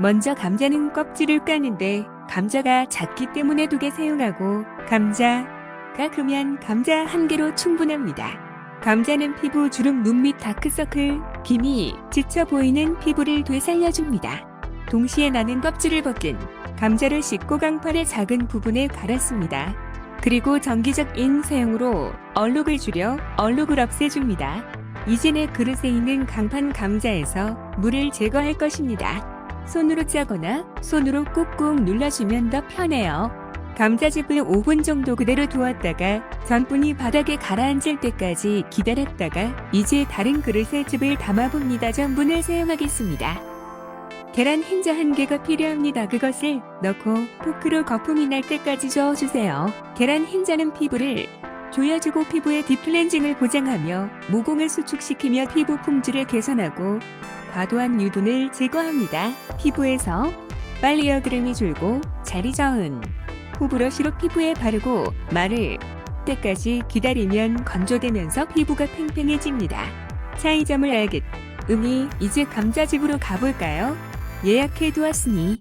먼저 감자는 껍질을 까는데 감자가 작기 때문에 두 개 사용하고 감자가 크면 감자 한 개로 충분합니다. 감자는 피부 주름, 눈밑 다크서클, 기미, 지쳐 보이는 피부를 되살려줍니다. 동시에 나는 껍질을 벗긴 감자를 씻고 강판의 작은 부분에 갈았습니다. 그리고 전기적 인 사용으로 얼룩을 줄여 얼룩을 없애줍니다. 이제 내 그릇에 있는 강판 감자에서 물을 제거할 것입니다. 손으로 짜거나 손으로 꾹꾹 눌러주면 더 편해요. 감자즙을 5분 정도 그대로 두었다가 전분이 바닥에 가라앉을 때까지 기다렸다가 이제 다른 그릇에 즙을 담아봅니다. 전분을 사용하겠습니다. 계란 흰자 한 개가 필요합니다. 그것을 넣고 포크로 거품이 날 때까지 저어주세요. 계란 흰자는 피부를 조여주고 피부의 딥클렌징을 보장하며 모공을 수축시키며 피부 품질을 개선하고 과도한 유분을 제거합니다. 피부에서 빨리어그램이 줄고 자리 저은 후 브러쉬로 피부에 바르고 마를 때까지 기다리면 건조되면서 피부가 팽팽해집니다. 차이점을 알겠. 음이 이제 감자집으로 가볼까요? 예약해 두었으니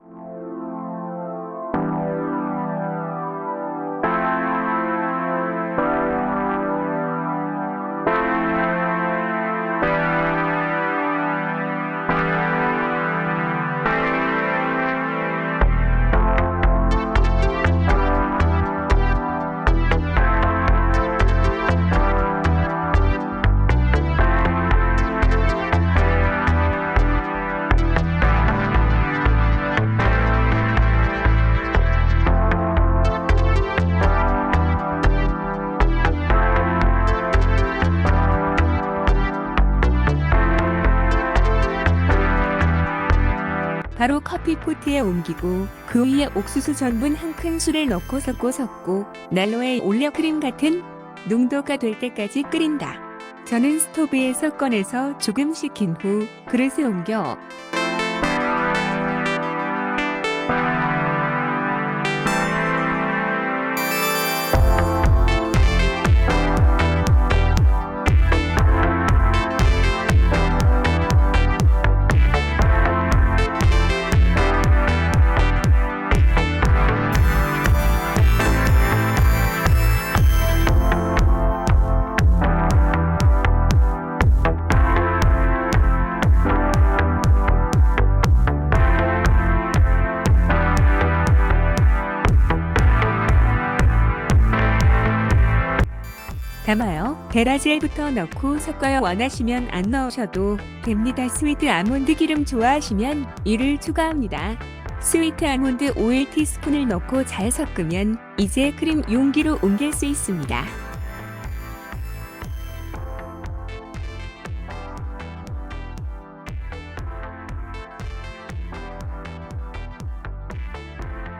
바로 커피포트에 옮기고 그 위에 옥수수 전분 한 큰술을 넣고 섞고 섞고 난로에 올려 크림 같은 농도가 될 때까지 끓인다. 저는 스토브에서 꺼내서 조금 식힌 후 그릇에 옮겨 담아요. 베라젤부터 넣고 섞어요. 원하시면 안 넣으셔도 됩니다. 스위트 아몬드 기름 좋아하시면 이를 추가합니다. 스위트 아몬드 오일 티스푼을 넣고 잘 섞으면 이제 크림 용기로 옮길 수 있습니다.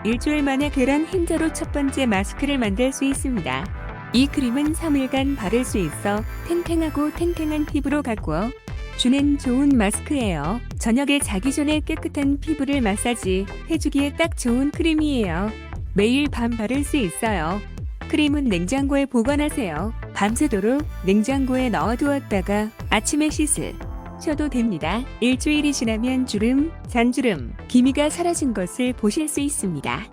일주일 만에 계란 흰자로 첫 번째 마스크를 만들 수 있습니다. 이 크림은 3일간 바를 수 있어 탱탱하고 탱탱한 피부로 가꾸어 주는 좋은 마스크예요. 저녁에 자기 전에 깨끗한 피부를 마사지 해주기에 딱 좋은 크림이에요. 매일 밤 바를 수 있어요. 크림은 냉장고에 보관하세요. 밤새도록 냉장고에 넣어두었다가 아침에 씻을 셔도 됩니다. 일주일이 지나면 주름, 잔주름, 기미가 사라진 것을 보실 수 있습니다.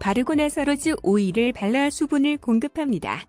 바르고 나서 로즈 오일을 발라 수분을 공급합니다.